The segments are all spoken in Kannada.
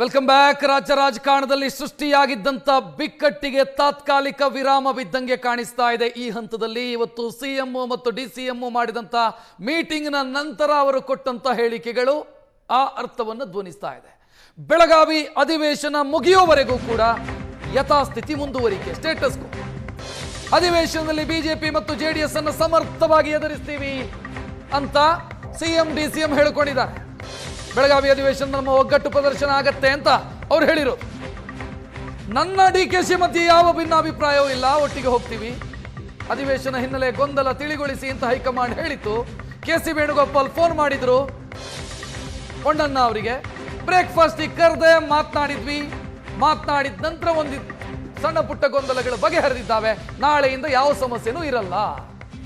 ವೆಲ್ಕಮ್ ಬ್ಯಾಕ್ ರಾಜ್ಯ ರಾಜಕಾರಣದಲ್ಲಿ ಸೃಷ್ಟಿಯಾಗಿದ್ದಂಥ ಬಿಕ್ಕಟ್ಟಿಗೆ ತಾತ್ಕಾಲಿಕ ವಿರಾಮ ಬಿದ್ದಂಗೆ ಕಾಣಿಸ್ತಾ ಇದೆ. ಈ ಹಂತದಲ್ಲಿ ಇವತ್ತು ಸಿಎಂ ಮತ್ತು ಡಿ ಸಿ ಎಂ ಮಾಡಿದಂಥ ಮೀಟಿಂಗ್ನ ನಂತರ ಅವರು ಕೊಟ್ಟಂತ ಹೇಳಿಕೆಗಳು ಆ ಅರ್ಥವನ್ನು ಧ್ವನಿಸ್ತಾ ಇದೆ. ಬೆಳಗಾವಿ ಅಧಿವೇಶನ ಮುಗಿಯುವವರೆಗೂ ಕೂಡ ಯಥಾಸ್ಥಿತಿ ಮುಂದುವರಿಕೆ. ಸ್ಟೇಟಸ್ ಅಧಿವೇಶನದಲ್ಲಿ ಬಿಜೆಪಿ ಮತ್ತು ಜೆಡಿಎಸ್ ಅನ್ನು ಸಮರ್ಥವಾಗಿ ಎದುರಿಸ್ತೀವಿ ಅಂತ ಸಿಎಂ ಡಿ ಸಿ ಎಂ ಹೇಳಿಕೊಂಡಿದ್ದಾರೆ. ಬೆಳಗಾವಿ ಅಧಿವೇಶನ ನಮ್ಮ ಒಗ್ಗಟ್ಟು ಪ್ರದರ್ಶನ ಆಗತ್ತೆ ಅಂತ ಅವ್ರು ಹೇಳಿರು. ನನ್ನ ಡಿ ಕೆ ಸಿ ಮಧ್ಯೆ ಯಾವ ಭಿನ್ನಾಭಿಪ್ರಾಯವೂ ಇಲ್ಲ, ಒಟ್ಟಿಗೆ ಹೋಗ್ತೀವಿ. ಅಧಿವೇಶನ ಹಿನ್ನೆಲೆ ಗೊಂದಲ ತಿಳಿಗೊಳಿಸಿ ಅಂತ ಹೈಕಮಾಂಡ್ ಹೇಳಿತ್ತು. ಕೆ ಸಿ ವೇಣುಗೋಪಾಲ್ ಫೋನ್ ಮಾಡಿದ್ರು. ಕೊಂಡಣ್ಣ ಅವರಿಗೆ ಬ್ರೇಕ್ಫಾಸ್ಟಿಗೆ ಕರೆದೆ ಮಾತನಾಡಿದ್ವಿ. ಮಾತನಾಡಿದ ನಂತರ ಒಂದು ಸಣ್ಣ ಪುಟ್ಟ ಗೊಂದಲಗಳು ಬಗೆಹರಿದಿದ್ದಾವೆ. ನಾಳೆಯಿಂದ ಯಾವ ಸಮಸ್ಯೆನೂ ಇರಲ್ಲ.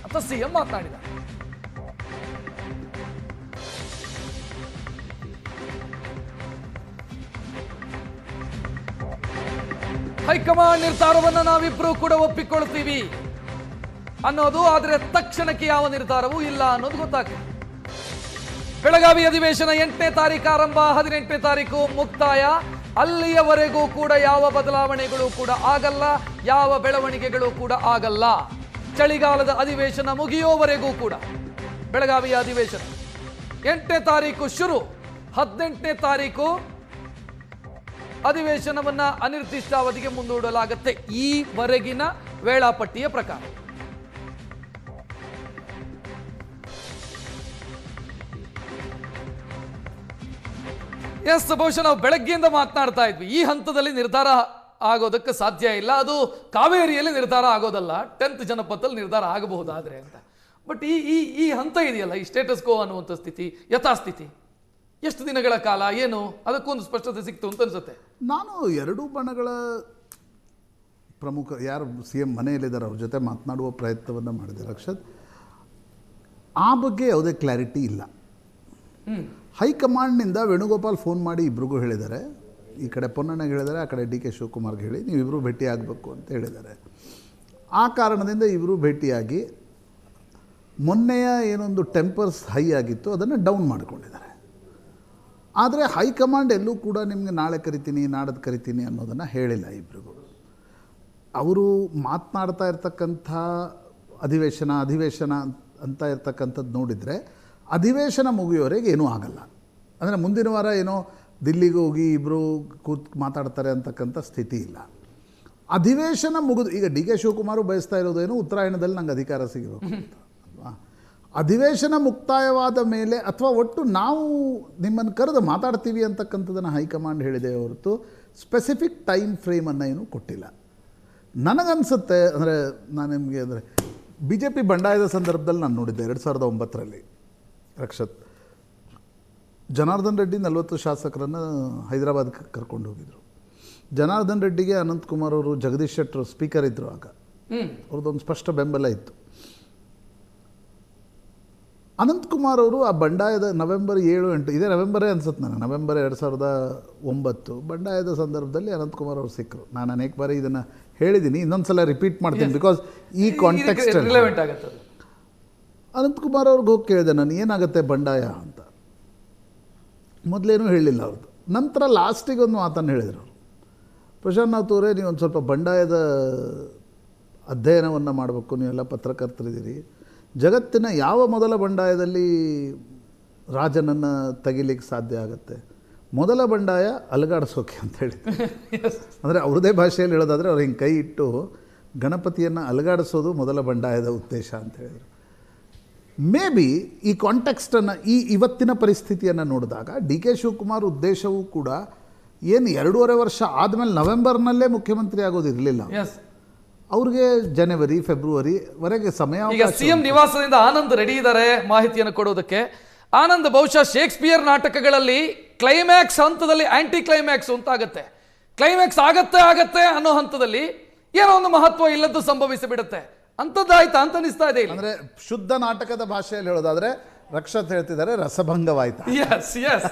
ಅಂತ ಸಿಎಂ ಮಾತನಾಡಿದ. ಹೈಕಮಾಂಡ್ ನಿರ್ಧಾರವನ್ನು ನಾವಿಬ್ಬರೂ ಕೂಡ ಒಪ್ಪಿಕೊಳ್ತೀವಿ ಅನ್ನೋದು, ಆದರೆ ತಕ್ಷಣಕ್ಕೆ ಯಾವ ನಿರ್ಧಾರವೂ ಇಲ್ಲ ಅನ್ನೋದು ಗೊತ್ತಾಗ್ತದೆ. ಬೆಳಗಾವಿ ಅಧಿವೇಶನ ಎಂಟನೇ ತಾರೀಕು ಆರಂಭ, ಹದಿನೆಂಟನೇ ತಾರೀಕು ಮುಕ್ತಾಯ. ಅಲ್ಲಿಯವರೆಗೂ ಕೂಡ ಯಾವ ಬದಲಾವಣೆಗಳು ಕೂಡ ಆಗಲ್ಲ, ಯಾವ ಬೆಳವಣಿಗೆಗಳು ಕೂಡ ಆಗಲ್ಲ. ಚಳಿಗಾಲದ ಅಧಿವೇಶನ ಮುಗಿಯೋವರೆಗೂ ಕೂಡ ಬೆಳಗಾವಿಯ ಅಧಿವೇಶನ. ಎಂಟನೇ ತಾರೀಕು ಶುರು, ಹದಿನೆಂಟನೇ ತಾರೀಕು ಅಧಿವೇಶನವನ್ನ ಅನಿರ್ದಿಷ್ಟಾವಧಿಗೆ ಮುಂದೂಡಲಾಗುತ್ತೆ. ಈವರೆಗಿನ ವೇಳಾಪಟ್ಟಿಯ ಪ್ರಕಾರ. ಎಸ್, ಬಹುಶಃ ನಾವು ಬೆಳಗ್ಗೆಯಿಂದ ಮಾತನಾಡ್ತಾ ಇದ್ವಿ. ಈ ಹಂತದಲ್ಲಿ ನಿರ್ಧಾರ ಆಗೋದಕ್ಕೆ ಸಾಧ್ಯ ಇಲ್ಲ. ಅದು ಕಾವೇರಿಯಲ್ಲಿ ನಿರ್ಧಾರ ಆಗೋದಲ್ಲ. ಟೆಂತ್ ಜನಪದಲ್ಲಿ ನಿರ್ಧಾರ ಆಗಬಹುದಾದ್ರೆ ಅಂತ. ಬಟ್ ಈ ಈ ಈ ಹಂತ ಇದೆಯಲ್ಲ, ಈ ಸ್ಟೇಟಸ್ ಕೋ ಅನ್ನುವಂಥ ಸ್ಥಿತಿ, ಯಥಾಸ್ಥಿತಿ. ಎಷ್ಟು ದಿನಗಳ ಕಾಲ, ಏನು? ಅದಕ್ಕೊಂದು ಸ್ಪಷ್ಟತೆ ಸಿಕ್ತು ಅಂತ ಅನ್ಸುತ್ತೆ. ನಾನು ಎರಡೂ ಬಣಗಳ ಪ್ರಮುಖ ಯಾರು ಸಿ ಎಂ ಮನೆಯಲ್ಲಿದ್ದಾರೆ ಅವ್ರ ಜೊತೆ ಮಾತನಾಡುವ ಪ್ರಯತ್ನವನ್ನು ಮಾಡಿದೆ ರಕ್ಷತ್. ಆ ಬಗ್ಗೆ ಯಾವುದೇ ಕ್ಲಾರಿಟಿ ಇಲ್ಲ. ಹೈಕಮಾಂಡ್ನಿಂದ ವೇಣುಗೋಪಾಲ್ ಫೋನ್ ಮಾಡಿ ಇಬ್ರಿಗೂ ಹೇಳಿದ್ದಾರೆ. ಈ ಕಡೆ ಪೊನ್ನಣ್ಣಗೆ ಹೇಳಿದ್ದಾರೆ ಆ ಕಡೆ ಡಿ ಕೆ ಶಿವಕುಮಾರ್ಗೆ ಹೇಳಿ ನೀವಿಬ್ಬರು ಭೇಟಿ ಆಗಬೇಕು ಅಂತ ಹೇಳಿದ್ದಾರೆ. ಆ ಕಾರಣದಿಂದ ಇಬ್ಬರು ಭೇಟಿಯಾಗಿ ಮೊನ್ನೆಯ ಏನೊಂದು ಟೆಂಪರ್ಸ್ ಹೈ ಆಗಿತ್ತು ಅದನ್ನು ಡೌನ್ ಮಾಡಿಕೊಂಡಿದ್ದಾರೆ. ಆದರೆ ಹೈಕಮಾಂಡ್ ಎಲ್ಲೂ ಕೂಡ ನಿಮಗೆ ನಾಳೆ ಕರಿತೀನಿ ನಾಡದ್ದು ಕರಿತೀನಿ ಅನ್ನೋದನ್ನು ಹೇಳಿಲ್ಲ ಇಬ್ಬರಿಗೂ ಅವರು ಮಾತನಾಡ್ತಾ ಇರ್ತಕ್ಕಂಥ ಅಧಿವೇಶನ ಅಧಿವೇಶನ ಅಂತ ಇರ್ತಕ್ಕಂಥದ್ದು ನೋಡಿದರೆ ಅಧಿವೇಶನ ಮುಗಿಯೋವರೆಗೆ ಏನೂ ಆಗಲ್ಲ. ಅಂದರೆ ಮುಂದಿನ ವಾರ ಏನೋ ದಿಲ್ಲಿಗೆ ಹೋಗಿ ಇಬ್ಬರು ಕೂತ್ ಮಾತಾಡ್ತಾರೆ ಅಂತಕ್ಕಂಥ ಸ್ಥಿತಿ ಇಲ್ಲ. ಅಧಿವೇಶನ ಮುಗಿದು ಈಗ ಡಿ ಕೆ ಶಿವಕುಮಾರು ಬಯಸ್ತಾ ಇರೋದೇನು ಉತ್ತರಾಯಣದಲ್ಲಿ ನಂಗೆ ಅಧಿಕಾರ ಸಿಗಬೇಕು ಅಂತ. ಅಧಿವೇಶನ ಮುಕ್ತಾಯವಾದ ಮೇಲೆ ಅಥವಾ ಒಟ್ಟು ನಾವು ನಿಮ್ಮನ್ನು ಕರೆದು ಮಾತಾಡ್ತೀವಿ ಅಂತಕ್ಕಂಥದ್ದನ್ನು ಹೈಕಮಾಂಡ್ ಹೇಳಿದೆ ಹೊರತು ಸ್ಪೆಸಿಫಿಕ್ ಟೈಮ್ ಫ್ರೇಮನ್ನು ಏನು ಕೊಟ್ಟಿಲ್ಲ. ನನಗನ್ಸುತ್ತೆ ಅಂದರೆ ನಾನು ನಿಮಗೆ ಅಂದರೆ ಬಿ ಜೆ ಪಿ ಬಂಡಾಯದ ಸಂದರ್ಭದಲ್ಲಿ ನಾನು ನೋಡಿದ್ದೆ ಎರಡು ಸಾವಿರದ ಒಂಬತ್ತರಲ್ಲಿ ರಕ್ಷತ್. ಜನಾರ್ದನ್ ರೆಡ್ಡಿ ನಲವತ್ತು ಶಾಸಕರನ್ನು ಹೈದರಾಬಾದ್ಗೆ ಕರ್ಕೊಂಡು ಹೋಗಿದ್ರು. ಜನಾರ್ದನ್ ರೆಡ್ಡಿಗೆ ಅನಂತಕುಮಾರ್ ಅವರು ಜಗದೀಶ್ ಶೆಟ್ಟರು ಸ್ಪೀಕರ್ ಇದ್ದರು ಆಗ. ಅವ್ರದ್ದೊಂದು ಸ್ಪಷ್ಟ ಬೆಂಬಲ ಇತ್ತು. ಅನಂತಕುಮಾರ್ ಅವರು ಆ ಬಂಡಾಯದ ನವೆಂಬರ್ ಏಳು ಎಂಟು ಇದೇ ನವೆಂಬರೇ ಅನ್ಸುತ್ತೆ ನನಗೆ. ನವೆಂಬರ್ ಎರಡು ಸಾವಿರದ ಒಂಬತ್ತು ಬಂಡಾಯದ ಸಂದರ್ಭದಲ್ಲಿ ಅನಂತಕುಮಾರ್ ಅವರು ಸಿಕ್ಕರು. ನಾನು ಅನೇಕ ಬಾರಿ ಇದನ್ನು ಹೇಳಿದ್ದೀನಿ. ಇನ್ನೊಂದು ಸಲ ರಿಪೀಟ್ ಮಾಡ್ತೀನಿ ಬಿಕಾಸ್ ಈ ಕಾಂಟೆಕ್ಸ್ಟ್ ಅನಂತ್. ಅನಂತಕುಮಾರ್ ಅವ್ರಿಗೆ ಹೋಗಿ ಕೇಳಿದೆ ನಾನು ಏನಾಗುತ್ತೆ ಬಂಡಾಯ ಅಂತ. ಮೊದಲೇನು ಹೇಳಿಲ್ಲ ಅವ್ರದ್ದು ನಂತರ ಲಾಸ್ಟಿಗೆ ಒಂದು ಮಾತನ್ನು ಹೇಳಿದರು ಅವರು. ಪ್ರಶಾಂತ್ ಅವರೇ ನೀವು ಒಂದು ಸ್ವಲ್ಪ ಬಂಡಾಯದ ಅಧ್ಯಯನವನ್ನು ಮಾಡಬೇಕು. ನೀವೆಲ್ಲ ಪತ್ರಕರ್ತರಿದ್ದೀರಿ. ಜಗತ್ತಿನ ಯಾವ ಮೊದಲ ಬಂಡಾಯದಲ್ಲಿ ರಾಜನನ್ನು ತೆಗಿಲಿಕ್ಕೆ ಸಾಧ್ಯ ಆಗುತ್ತೆ? ಮೊದಲ ಬಂಡಾಯ ಅಲಗಾಡಿಸೋಕೆ ಅಂತ ಹೇಳಿ ಅಂದರೆ ಅವ್ರದೇ ಭಾಷೆಯಲ್ಲಿ ಹೇಳೋದಾದರೆ ಅವ್ರು ಹಿಂಗೆ ಕೈ ಇಟ್ಟು ಗಣಪತಿಯನ್ನು ಅಲಗಾಡಿಸೋದು ಮೊದಲ ಬಂಡಾಯದ ಉದ್ದೇಶ ಅಂತ ಹೇಳಿದರು. ಮೇ ಬಿ ಈ ಕಾಂಟೆಕ್ಸ್ಟನ್ನು ಈ ಇವತ್ತಿನ ಪರಿಸ್ಥಿತಿಯನ್ನು ನೋಡಿದಾಗ ಡಿ ಕೆ ಶಿವಕುಮಾರ್ ಉದ್ದೇಶವೂ ಕೂಡ ಏನು ಎರಡೂವರೆ ವರ್ಷ ಆದಮೇಲೆ ನವೆಂಬರ್ನಲ್ಲೇ ಮುಖ್ಯಮಂತ್ರಿ ಆಗೋದಿರಲಿಲ್ಲ. ಅವ್ರಿಗೆ ಜನವರಿ ಫೆಬ್ರವರಿ ವರೆಗೆ ಸಮಯ ಈಗ ಸಿಎಂ ನಿವಾಸದಿಂದ ಆನಂದ್ ರೆಡಿ ಇದ್ದಾರೆ ಮಾಹಿತಿಯನ್ನು ಕೊಡೋದಕ್ಕೆ. ಆನಂದ್ ಬಹುಶಃ ಶೇಕ್ಸ್ಪಿಯರ್ ನಾಟಕಗಳಲ್ಲಿ ಕ್ಲೈಮ್ಯಾಕ್ಸ್ ಹಂತದಲ್ಲಿ ಆಂಟಿ ಕ್ಲೈಮ್ಯಾಕ್ಸ್ ಅಂತ ಆಗತ್ತೆ ಕ್ಲೈಮ್ಯಾಕ್ಸ್ ಆಗತ್ತೆ ಆಗತ್ತೆ ಅನ್ನೋ ಹಂತದಲ್ಲಿ ಏನೋ ಒಂದು ಮಹತ್ವ ಇಲ್ಲದ್ದು ಸಂಭವಿಸಿ ಬಿಡುತ್ತೆ ಅಂತದ್ದಾಯ್ತಾ ಅಂತ ಅನಿಸ್ತಾ ಇದೆ ಅಂದ್ರೆ ಶುದ್ಧ ನಾಟಕದ ಭಾಷೆಯಲ್ಲಿ ಹೇಳೋದಾದ್ರೆ ರಕ್ಷತ್ ಹೇಳ್ತಿದ್ದಾರೆ ರಸಭಂಗವಾಯ್ತು? Yes yes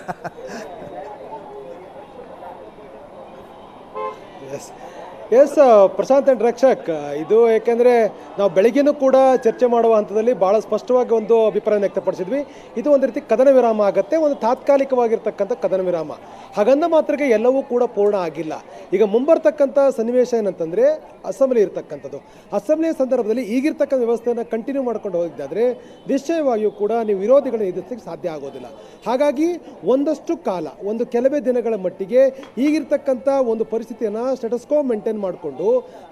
yes Prashanth and Rakshak ಇದು ಏಕೆಂದರೆ ನಾವು ಬೆಳಗ್ಗೆನೂ ಕೂಡ ಚರ್ಚೆ ಮಾಡುವ ಹಂತದಲ್ಲಿ ಭಾಳ ಸ್ಪಷ್ಟವಾಗಿ ಒಂದು ಅಭಿಪ್ರಾಯ ವ್ಯಕ್ತಪಡಿಸಿದ್ವಿ. ಇದು ಒಂದು ರೀತಿ ಕದನ ವಿರಾಮ ಆಗುತ್ತೆ, ಒಂದು ತಾತ್ಕಾಲಿಕವಾಗಿರ್ತಕ್ಕಂಥ ಕದನ ವಿರಾಮ. ಹಾಗಂದ ಮಾತ್ರಕ್ಕೆ ಎಲ್ಲವೂ ಕೂಡ ಪೂರ್ಣ ಆಗಿಲ್ಲ. ಈಗ ಮುಂಬರ್ತಕ್ಕಂಥ ಸನ್ನಿವೇಶ ಏನಂತಂದರೆ ಅಸೆಂಬ್ಲಿ ಇರತಕ್ಕಂಥದ್ದು. ಅಸೆಂಬ್ಲಿಯ ಸಂದರ್ಭದಲ್ಲಿ ಈಗಿರ್ತಕ್ಕಂಥ ವ್ಯವಸ್ಥೆಯನ್ನು ಕಂಟಿನ್ಯೂ ಮಾಡ್ಕೊಂಡು ಹೋಗಿದ್ದಾದರೆ ನಿಶ್ಚಯವಾಗಿಯೂ ಕೂಡ ನೀವು ವಿರೋಧಿಗಳನ್ನ ಎದುರಿಸಲಿಕ್ಕೆ ಸಾಧ್ಯ ಆಗೋದಿಲ್ಲ. ಹಾಗಾಗಿ ಒಂದಷ್ಟು ಕಾಲ, ಒಂದು ಕೆಲವೇ ದಿನಗಳ ಮಟ್ಟಿಗೆ ಈಗಿರ್ತಕ್ಕಂಥ ಒಂದು ಪರಿಸ್ಥಿತಿಯನ್ನು ಸ್ಟೆಟಸ್ಕೋ ಮೇಂಟೈನ್ ಮಾಡಿಕೊಂಡು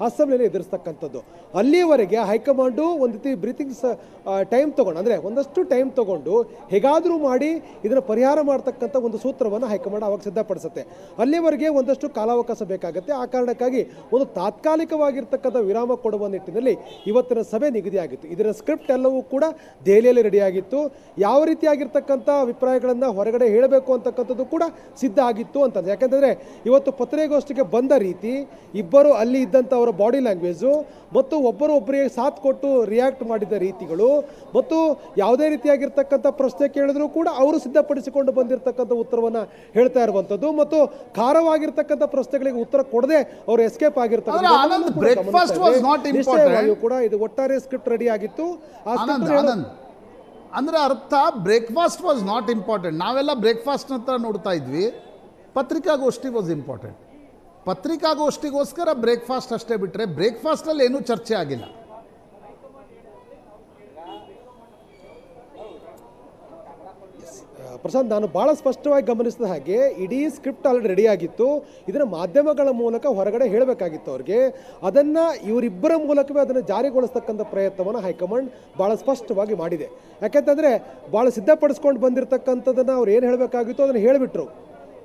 ಅಸೆಂಬ್ಲಿಯಲ್ಲಿ ಎದುರಿಸ್ತಕ್ಕಂಥದ್ದು. ಅಲ್ಲಿಯವರೆಗೆ ಹೈಕಮಾಂಡು ಒಂದು ರೀತಿ ಬ್ರೀತಿಂಗ್ ಟೈಮ್ ತೊಗೊಂಡು, ಅಂದರೆ ಒಂದಷ್ಟು ಟೈಮ್ ತೊಗೊಂಡು ಹೇಗಾದರೂ ಮಾಡಿ ಇದನ್ನು ಪರಿಹಾರ ಮಾಡ್ತಕ್ಕಂಥ ಒಂದು ಸೂತ್ರವನ್ನು ಹೈಕಮಾಂಡ್ ಅವಾಗ ಸಿದ್ಧಪಡಿಸುತ್ತೆ. ಅಲ್ಲಿವರೆಗೆ ಒಂದಷ್ಟು ಕಾಲಾವಕಾಶ ಬೇಕಾಗುತ್ತೆ. ಆ ಕಾರಣಕ್ಕಾಗಿ ಒಂದು ತಾತ್ಕಾಲಿಕವಾಗಿರ್ತಕ್ಕಂಥ ವಿರಾಮ ಕೊಡುವ ನಿಟ್ಟಿನಲ್ಲಿ ಇವತ್ತಿನ ಸಭೆ ನಿಗದಿಯಾಗಿತ್ತು. ಇದರ ಸ್ಕ್ರಿಪ್ಟ್ ಎಲ್ಲವೂ ಕೂಡ ದೆಹಲಿಯಲ್ಲಿ ರೆಡಿಯಾಗಿತ್ತು ಯಾವ ರೀತಿಯಾಗಿರ್ತಕ್ಕಂಥ ಅಭಿಪ್ರಾಯಗಳನ್ನು ಹೊರಗಡೆ ಹೇಳಬೇಕು ಅಂತಕ್ಕಂಥದ್ದು ಕೂಡ ಸಿದ್ಧ ಆಗಿತ್ತು ಅಂತ ಯಾಕಂತಂದರೆ, ಇವತ್ತು ಪತ್ರಿಕಾಗೋಷ್ಠಿಗೆ ಬಂದ ರೀತಿ ಇಬ್ಬರು ಅಲ್ಲಿ ಇದ್ದಂಥ ಅವರ ಬಾಡಿ ಲ್ಯಾಂಗ್ವೇಜು ಮತ್ತು ಒಬ್ಬರು ಒಬ್ಬರಿಗೆ ಸಾಥ್ ಕೊಟ್ಟು ರಿಯಾಕ್ಟ್ ಮಾಡಿದ ರೀತಿಗಳು ಮತ್ತು ಯಾವುದೇ ರೀತಿಯಾಗಿರ್ತಕ್ಕಂಥ ಪ್ರಶ್ನೆ ಕೇಳಿದರೂ ಕೂಡ ಅವರು ಸಿದ್ಧಪಡಿಸಿಕೊಂಡು ಬಂದಿರತಕ್ಕಂಥ ಉತ್ತರವನ್ನು ಹೇಳ್ತಾ ಇರುವಂಥದ್ದು ಮತ್ತು ಖಾರವಾಗಿರ್ತಕ್ಕಂಥ ಪ್ರಶ್ನೆಗಳಿಗೆ ಉತ್ತರ ಕೊಡದೆ ಅವರು ಎಸ್ಕೇಪ್ ಆಗಿರ್ತಕ್ಕಂಥ ಕೂಡ ಇದು ಒಟ್ಟಾರೆ ಸ್ಕ್ರಿಪ್ಟ್ ರೆಡಿ ಆಗಿತ್ತು. ಅಂದ್ರೆ ಅರ್ಥ ಬ್ರೇಕ್ಫಾಸ್ಟ್ ವಾಸ್ ನಾಟ್ ಇಂಪಾರ್ಟೆಂಟ್ ನಾವೆಲ್ಲ ಬ್ರೇಕ್ಫಾಸ್ಟ್ ಅಂತ ನೋಡ್ತಾ ಇದ್ವಿ. ಪತ್ರಿಕಾಗೋಷ್ಠಿ ವಾಸ್ ಇಂಪಾರ್ಟೆಂಟ್ ಪತ್ರಿಕಾಗೋಷ್ಠಿಗೋಸ್ಕರ ಬ್ರೇಕ್ಫಾಸ್ಟ್ ಅಷ್ಟೇ ಬಿಟ್ಟರೆ ಬ್ರೇಕ್ಫಾಸ್ಟಲ್ಲಿ ಏನೂ ಚರ್ಚೆ ಆಗಿಲ್ಲ. ಪ್ರಶಾಂತ್, ನಾನು ಭಾಳ ಸ್ಪಷ್ಟವಾಗಿ ಗಮನಿಸಿದ ಹಾಗೆ ಇಡೀ ಸ್ಕ್ರಿಪ್ಟ್ ಆಲ್ರೆಡಿ ರೆಡಿ ಆಗಿತ್ತು. ಇದನ್ನು ಮಾಧ್ಯಮಗಳ ಮೂಲಕ ಹೊರಗಡೆ ಹೇಳಬೇಕಾಗಿತ್ತು ಅವ್ರಿಗೆ. ಅದನ್ನು ಇವರಿಬ್ಬರ ಮೂಲಕವೇ ಅದನ್ನು ಜಾರಿಗೊಳಿಸ್ತಕ್ಕಂಥ ಪ್ರಯತ್ನವನ್ನು ಹೈಕಮಾಂಡ್ ಭಾಳ ಸ್ಪಷ್ಟವಾಗಿ ಮಾಡಿದೆ. ಯಾಕೆಂತಂದರೆ ಭಾಳ ಸಿದ್ಧಪಡಿಸ್ಕೊಂಡು ಬಂದಿರತಕ್ಕಂಥದ್ದನ್ನು ಅವ್ರು ಏನು ಹೇಳಬೇಕಾಗಿತ್ತು ಅದನ್ನು ಹೇಳಿಬಿಟ್ರು.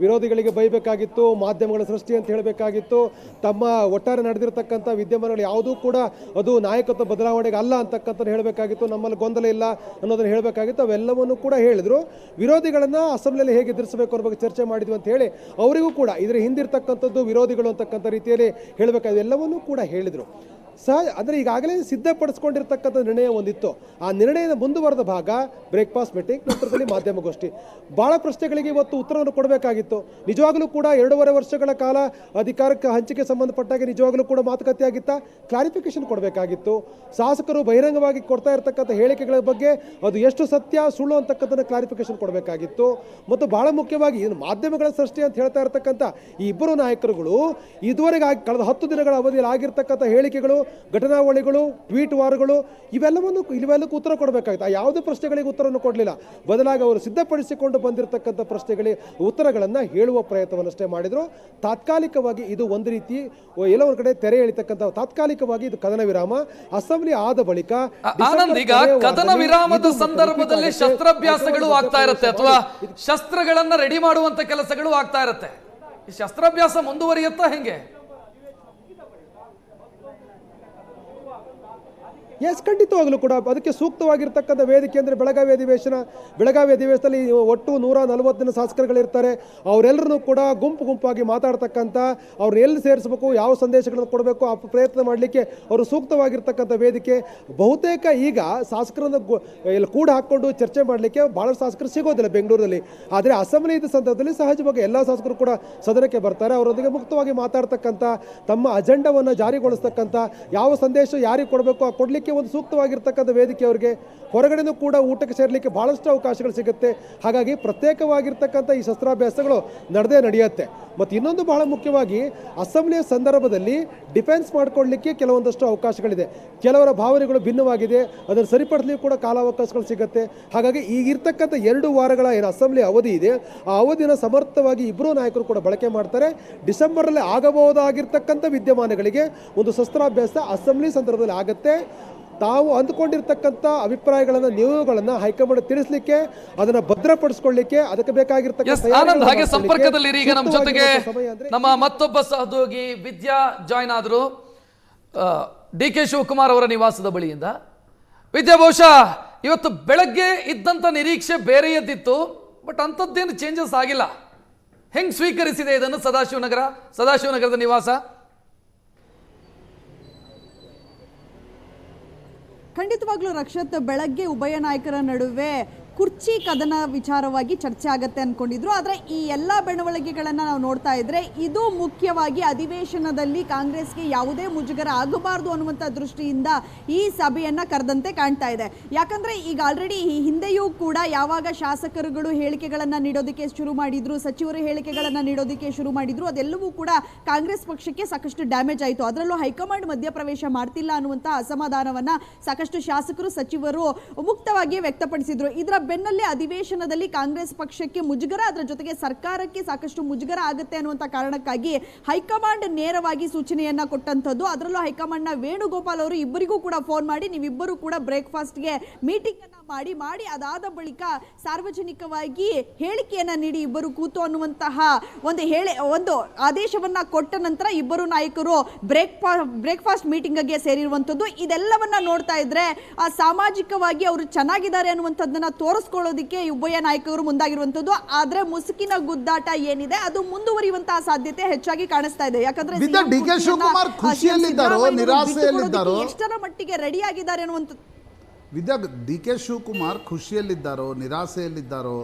ವಿರೋಧಿಗಳಿಗೆ ಬೈಬೇಕಾಗಿತ್ತು, ಮಾಧ್ಯಮಗಳ ಸೃಷ್ಟಿ ಅಂತ ಹೇಳಬೇಕಾಗಿತ್ತು, ತಮ್ಮ ಒಟ್ಟಾರೆ ನಡೆದಿರತಕ್ಕಂಥ ವಿದ್ಯಮಾನಗಳು ಯಾವುದೂ ಕೂಡ ಅದು ನಾಯಕತ್ವ ಬದಲಾವಣೆಗೆ ಅಲ್ಲ ಅಂತಕ್ಕಂಥದ್ದು ಹೇಳಬೇಕಾಗಿತ್ತು, ನಮ್ಮಲ್ಲಿ ಗೊಂದಲ ಇಲ್ಲ ಅನ್ನೋದನ್ನು ಹೇಳಬೇಕಾಗಿತ್ತು, ಅವೆಲ್ಲವನ್ನು ಕೂಡ ಹೇಳಿದರು. ವಿರೋಧಿಗಳನ್ನು ಅಸೆಂಬ್ಲಿಯಲ್ಲಿ ಹೇಗೆ ಎದುರಿಸಬೇಕು ಅನ್ನೋ ಬಗ್ಗೆ ಚರ್ಚೆ ಮಾಡಿದ್ವಿ ಅಂತ ಹೇಳಿ ಅವರಿಗೂ ಕೂಡ, ಇದರ ಹಿಂದಿರ್ತಕ್ಕಂಥದ್ದು ವಿರೋಧಿಗಳು ಅಂತಕ್ಕಂಥ ರೀತಿಯಲ್ಲಿ ಹೇಳಬೇಕಾದ ಎಲ್ಲವನ್ನೂ ಕೂಡ ಹೇಳಿದರು. ಸಹ ಅಂದರೆ ಈಗಾಗಲೇ ಸಿದ್ಧಪಡಿಸ್ಕೊಂಡಿರ್ತಕ್ಕಂಥ ನಿರ್ಣಯ ಒಂದಿತ್ತು. ಆ ನಿರ್ಣಯದ ಮುಂದುವರೆದ ಭಾಗ ಬ್ರೇಕ್ಫಾಸ್ಟ್ ಮೀಟಿಂಗ್, ನಂತರದಲ್ಲಿ ಮಾಧ್ಯಮಗೋಷ್ಠಿ ಭಾಳ ಪ್ರಶ್ನೆಗಳಿಗೆ ಇವತ್ತು ಉತ್ತರವನ್ನು ಕೊಡಬೇಕಾಗಿತ್ತು. ನಿಜವಾಗಲೂ ಕೂಡ ಎರಡೂವರೆ ವರ್ಷಗಳ ಕಾಲ ಅಧಿಕಾರಕ್ಕೆ ಹಂಚಿಕೆ ಸಂಬಂಧಪಟ್ಟಾಗ ನಿಜವಾಗಲೂ ಕೂಡ ಮಾತುಕತೆ ಆಗಿತ್ತಾ? ಕ್ಲಾರಿಫಿಕೇಶನ್ ಕೊಡಬೇಕಾಗಿತ್ತು. ಶಾಸಕರು ಬಹಿರಂಗವಾಗಿ ಕೊಡ್ತಾ ಇರತಕ್ಕಂಥ ಹೇಳಿಕೆಗಳ ಬಗ್ಗೆ ಅದು ಎಷ್ಟು ಸತ್ಯ, ಸುಳ್ಳು ಅಂತಕ್ಕಂಥದ್ದು ಕ್ಲಾರಿಫಿಕೇಶನ್ ಕೊಡಬೇಕಾಗಿತ್ತು. ಮತ್ತು ಭಾಳ ಮುಖ್ಯವಾಗಿ ಏನು ಮಾಧ್ಯಮಗಳ ಸೃಷ್ಟಿ ಅಂತ ಹೇಳ್ತಾ ಇರತಕ್ಕಂಥ ಈ ಇಬ್ಬರು ನಾಯಕರುಗಳು ಇದುವರೆಗೆ ಕಳೆದ ಹತ್ತು ದಿನಗಳ ಅವಧಿಯಲ್ಲಿ ಆಗಿರ್ತಕ್ಕಂಥ ಹೇಳಿಕೆಗಳು ಘಟನಾವಳಿಗಳು ಟ್ವೀಟ್ ವಾರಗಳು ಇವೆಲ್ಲವನ್ನು ಇವೆಲ್ಲಕ್ಕೂ ಉತ್ತರ ಕೊಡಬೇಕಾಗಿತ್ತು. ಆ ಯಾವುದೇ ಪ್ರಶ್ನೆಗಳಿಗೆ ಉತ್ತರವನ್ನು ಕೊಡಲಿಲ್ಲ. ಬದಲಾಗಿ ಅವರು ಸಿದ್ಧಪಡಿಸಿಕೊಂಡು ಬಂದಿರತಕ್ಕಂಥ ಪ್ರಶ್ನೆಗಳಿಗೆ ಉತ್ತರಗಳನ್ನು ಹೇಳುವ ಪ್ರಯತ್ನವನ್ನಷ್ಟೇ ಮಾಡಿದರು. ತಾತ್ಕಾಲಿಕವಾಗಿ ಇದು ಒಂದು ರೀತಿ ಎಲ್ಲ ಒಂದು ಕಡೆ ತೆರೆ ಎಳಿತಕ್ಕಂಥ ತಾತ್ಕಾಲಿಕವಾಗಿ ಇದು ಕದನ ವಿರಾಮ. ಅಸೆಂಬ್ಲಿ ಆದ ಬಳಿಕ ಈಗ ಕದನ ವಿರಾಮದ ಸಂದರ್ಭದಲ್ಲಿ. ಶಸ್ತ್ರಾಭ್ಯಾಸಗಳು ಆಗ್ತಾ ಇರುತ್ತೆ ಅಥವಾ ಶಸ್ತ್ರಗಳನ್ನ ರೆಡಿ ಮಾಡುವಂತ ಕೆಲಸಗಳು ಆಗ್ತಾ ಇರುತ್ತೆ. ಈ ಶಸ್ತ್ರಾಭ್ಯಾಸ ಮುಂದುವರಿಯುತ್ತಾ ಹೆಂಗೆ? ಎಸ್ ಖಂಡಿತವಾಗಲೂ ಕೂಡ. ಅದಕ್ಕೆ ಸೂಕ್ತವಾಗಿರ್ತಕ್ಕಂಥ ವೇದಿಕೆ ಅಂದರೆ ಬೆಳಗಾವಿ ಅಧಿವೇಶನ. ಬೆಳಗಾವಿ ಅಧಿವೇಶನದಲ್ಲಿ ಒಟ್ಟು ನೂರ ನಲವತ್ತು ಜನ ಶಾಸಕರುಗಳಿರ್ತಾರೆ ಅವರೆಲ್ಲರನ್ನೂ ಕೂಡ ಗುಂಪು ಗುಂಪಾಗಿ ಮಾತಾಡ್ತಕ್ಕಂಥ ಅವ್ರು ಎಲ್ಲಿ ಸೇರಿಸಬೇಕು, ಯಾವ ಸಂದೇಶಗಳನ್ನು ಕೊಡಬೇಕು, ಆ ಪ್ರಯತ್ನ ಮಾಡಲಿಕ್ಕೆ ಅವರು ಸೂಕ್ತವಾಗಿರ್ತಕ್ಕಂಥ ವೇದಿಕೆ. ಬಹುತೇಕ ಈಗ ಶಾಸಕರನ್ನು ಇಲ್ಲಿ ಕೂಡ ಹಾಕ್ಕೊಂಡು ಚರ್ಚೆ ಮಾಡಲಿಕ್ಕೆ ಭಾಳ ಶಾಸಕರು ಸಿಗೋದಿಲ್ಲ ಬೆಂಗಳೂರಲ್ಲಿ. ಆದರೆ ಅಸೆಂಬ್ಲಿ ಇದ್ದ ಸಂದರ್ಭದಲ್ಲಿ ಸಹಜವಾಗಿ ಎಲ್ಲ ಶಾಸಕರು ಕೂಡ ಸದನಕ್ಕೆ ಬರ್ತಾರೆ. ಅವರೊಂದಿಗೆ ಮುಕ್ತವಾಗಿ ಮಾತಾಡ್ತಕ್ಕಂಥ, ತಮ್ಮ ಅಜೆಂಡವನ್ನು ಜಾರಿಗೊಳಿಸ್ತಕ್ಕಂಥ, ಯಾವ ಸಂದೇಶ ಯಾರಿಗೆ ಕೊಡಬೇಕು, ಆ ಕೊಡಲಿಕ್ಕೆ ಒಂದು ಸೂಕ್ತವಾಗಿರ್ತಕ್ಕಂಥ ವೇದಿಕೆ ಅವರಿಗೆ. ಹೊರಗಡೆನೂ ಕೂಡ ಊಟಕ್ಕೆ ಸೇರಲಿಕ್ಕೆ ಭಾಳಷ್ಟು ಅವಕಾಶಗಳು ಸಿಗುತ್ತೆ. ಹಾಗಾಗಿ ಪ್ರತ್ಯೇಕವಾಗಿರ್ತಕ್ಕಂಥ ಈ ಶಸ್ತ್ರಾಭ್ಯಾಸಗಳು ನಡೆದೇ ನಡೆಯುತ್ತೆ. ಮತ್ತು ಇನ್ನೊಂದು ಬಹಳ ಮುಖ್ಯವಾಗಿ ಅಸೆಂಬ್ಲಿಯ ಸಂದರ್ಭದಲ್ಲಿ ಡಿಫೆನ್ಸ್ ಮಾಡಿಕೊಳ್ಳಲಿಕ್ಕೆ ಕೆಲವೊಂದಷ್ಟು ಅವಕಾಶಗಳಿದೆ. ಕೆಲವರ ಭಾವನೆಗಳು ಭಿನ್ನವಾಗಿದೆ. ಅದನ್ನು ಸರಿಪಡಿಸಲಿಕ್ಕೆ ಕೂಡ ಕಾಲಾವಕಾಶಗಳು ಸಿಗುತ್ತೆ. ಹಾಗಾಗಿ ಈಗಿರ್ತಕ್ಕಂಥ ಎರಡು ವಾರಗಳ ಏನು ಅಸೆಂಬ್ಲಿ ಅವಧಿ ಇದೆ. ಆ ಅವಧಿನ ಸಮರ್ಥವಾಗಿ ಇಬ್ಬರೂ ನಾಯಕರು ಕೂಡ ಬಳಕೆ ಮಾಡ್ತಾರೆ. ಡಿಸೆಂಬರಲ್ಲಿ ಆಗಬಹುದಾಗಿರ್ತಕ್ಕಂಥ ವಿದ್ಯಮಾನಗಳಿಗೆ ಒಂದು ಶಸ್ತ್ರಾಭ್ಯಾಸ ಅಸೆಂಬ್ಲಿ ಸಂದರ್ಭದಲ್ಲಿ ಆಗುತ್ತೆ. ತಾವು ಅಂದುಕೊಂಡಿರ್ತಕ್ಕಂಥ ಅಭಿಪ್ರಾಯಗಳನ್ನು ನಿಯೋಗಗಳನ್ನು ಹೈಕಮಾಂಡ್ ತಿಳಿಸ್ಲಿಕ್ಕೆ ಅದನ್ನು ಭದ್ರಪಡಿಸ್ಕೊಳ್ಳಿಕ್ಕೆ ಅದಕ್ಕೆ ಬೇಕಾಗಿರ್ತಕ್ಕಂಥ ಆನಂದ್ ಹಾಗೆ ಸಂಪರ್ಕದಲ್ಲಿ ಈಗ ನಮ್ಮ ಜೊತೆಗೆ ನಮ್ಮ ಮತ್ತೊಬ್ಬ ಸಹೋದ್ಯೋಗಿ ವಿದ್ಯಾ ಜಾಯ್ನ್ ಆದರು. ಡಿ ಕೆ ಶಿವಕುಮಾರ್ ಅವರ ನಿವಾಸದ ಬಳಿಯಿಂದ. ವಿದ್ಯಾ ಬಹುಶಃ ಇವತ್ತು ಬೆಳಗ್ಗೆ ಇದ್ದಂಥ ನಿರೀಕ್ಷೆ ಬೇರೆಯದ್ದಿತ್ತು ಬಟ್ ಅಂಥದ್ದೇನು ಚೇಂಜಸ್ ಆಗಿಲ್ಲ. ಹೆಂಗ್ ಸ್ವೀಕರಿಸಿದೆ ಇದನ್ನು ಸದಾಶಿವನಗರ ಸದಾಶಿವನಗರದ ನಿವಾಸ? ಖಂಡಿತವಾಗ್ಲೂ ರಕ್ಷತ್ ಬೆಳಗ್ಗೆ ಉಭಯ ನಾಯಕರ ನಡುವೆ ಕುರ್ಚಿ ಕದನ ವಿಚಾರವಾಗಿ ಚರ್ಚೆ ಆಗತ್ತೆ ಅಂದ್ಕೊಂಡಿದ್ರು ಆದರೆ ಈ ಎಲ್ಲ ಬೆಳವಣಿಗೆಗಳನ್ನು ನಾವು ನೋಡ್ತಾ ಇದ್ರೆ ಇದು ಮುಖ್ಯವಾಗಿ ಅಧಿವೇಶನದಲ್ಲಿ ಕಾಂಗ್ರೆಸ್ಗೆ ಯಾವುದೇ ಮುಜುಗರ ಆಗಬಾರ್ದು ಅನ್ನುವಂಥ ದೃಷ್ಟಿಯಿಂದ ಈ ಸಭೆಯನ್ನ ಕರೆದಂತೆ ಕಾಣ್ತಾ ಇದೆ. ಯಾಕಂದ್ರೆ ಈಗ ಆಲ್ರೆಡಿ ಈ ಹಿಂದೆಯೂ ಕೂಡ ಯಾವಾಗ ಶಾಸಕರುಗಳು ಹೇಳಿಕೆಗಳನ್ನು ನೀಡೋದಕ್ಕೆ ಶುರು ಮಾಡಿದ್ರು, ಸಚಿವರು ಹೇಳಿಕೆಗಳನ್ನು ನೀಡೋದಕ್ಕೆ ಶುರು ಮಾಡಿದ್ರು, ಅದೆಲ್ಲವೂ ಕೂಡ ಕಾಂಗ್ರೆಸ್ ಪಕ್ಷಕ್ಕೆ ಸಾಕಷ್ಟು ಡ್ಯಾಮೇಜ್ ಆಯಿತು. ಅದರಲ್ಲೂ ಹೈಕಮಾಂಡ್ ಮಧ್ಯಪ್ರವೇಶ ಮಾಡ್ತಿಲ್ಲ ಅನ್ನುವಂಥ ಅಸಮಾಧಾನವನ್ನು ಸಾಕಷ್ಟು ಶಾಸಕರು, ಸಚಿವರು ಮುಕ್ತವಾಗಿ ವ್ಯಕ್ತಪಡಿಸಿದ್ರು. ಇದರ ಬೆನ್ನಲ್ಲೇ ಅಧಿವೇಶನದಲ್ಲಿ ಕಾಂಗ್ರೆಸ್ ಪಕ್ಷಕ್ಕೆ ಮುಜುಗರ, ಅದರ ಜೊತೆಗೆ ಸರ್ಕಾರಕ್ಕೆ ಸಾಕಷ್ಟು ಮುಜುಗರ ಆಗುತ್ತೆ ಅನ್ನುವಂಥ ಕಾರಣಕ್ಕಾಗಿ ಹೈಕಮಾಂಡ್ ನೇರವಾಗಿ ಸೂಚನೆಯನ್ನ ಕೊಟ್ಟಂಥದ್ದು. ಅದರಲ್ಲೂ ಹೈಕಮಾಂಡ್ನ ವೇಣುಗೋಪಾಲ್ ಅವರು ಇಬ್ಬರಿಗೂ ಕೂಡ ಫೋನ್ ಮಾಡಿ, ನೀವಿಬ್ಬರು ಕೂಡ ಬ್ರೇಕ್ಫಾಸ್ಟ್ಗೆ ಮೀಟಿಂಗ್ ಮಾಡಿ ಮಾಡಿ, ಅದಾದ ಬಳಿಕ ಸಾರ್ವಜನಿಕವಾಗಿ ಹೇಳಿಕೆಯನ್ನ ನೀಡಿ ಇಬ್ಬರು ಕೂತು ಅನ್ನುವಂತಹ ಒಂದು ಹೇಳಿ, ಒಂದು ಆದೇಶವನ್ನ ಕೊಟ್ಟ ನಂತರ ಇಬ್ಬರು ನಾಯಕರು ಬ್ರೇಕ್ಫಾ, ಬ್ರೇಕ್ಫಾಸ್ಟ್ ಮೀಟಿಂಗ್ಗೆ ಸೇರಿರುವಂಥದ್ದು. ಇದೆಲ್ಲವನ್ನ ನೋಡ್ತಾ ಇದ್ರೆ ಸಾಮಾಜಿಕವಾಗಿ ಅವರು ಚೆನ್ನಾಗಿದ್ದಾರೆ ಅನ್ನುವಂಥದ್ದನ್ನ ತೋರಿಸ್ಕೊಳ್ಳೋದಕ್ಕೆ ಈ ಉಭಯ ನಾಯಕರು ಮುಂದಾಗಿರುವಂತದ್ದು ಆದ್ರೆ ಮುಸುಕಿನ ಗುದ್ದಾಟ ಏನಿದೆ ಅದು ಮುಂದುವರಿಯುವಂತಹ ಸಾಧ್ಯತೆ ಹೆಚ್ಚಾಗಿ ಕಾಣಿಸ್ತಾ ಇದೆ. ಯಾಕಂದ್ರೆ? ಎಷ್ಟರ ಮಟ್ಟಿಗೆ ರೆಡಿ ಆಗಿದ್ದಾರೆ ಅನ್ನುವಂಥ ವಿದ್ಯಾ ಡಿ ಕೆ ಶಿವಕುಮಾರ್ ಖುಷಿಯಲ್ಲಿದ್ದಾರೋ ನಿರಾಸೆಯಲ್ಲಿದ್ದಾರೋ?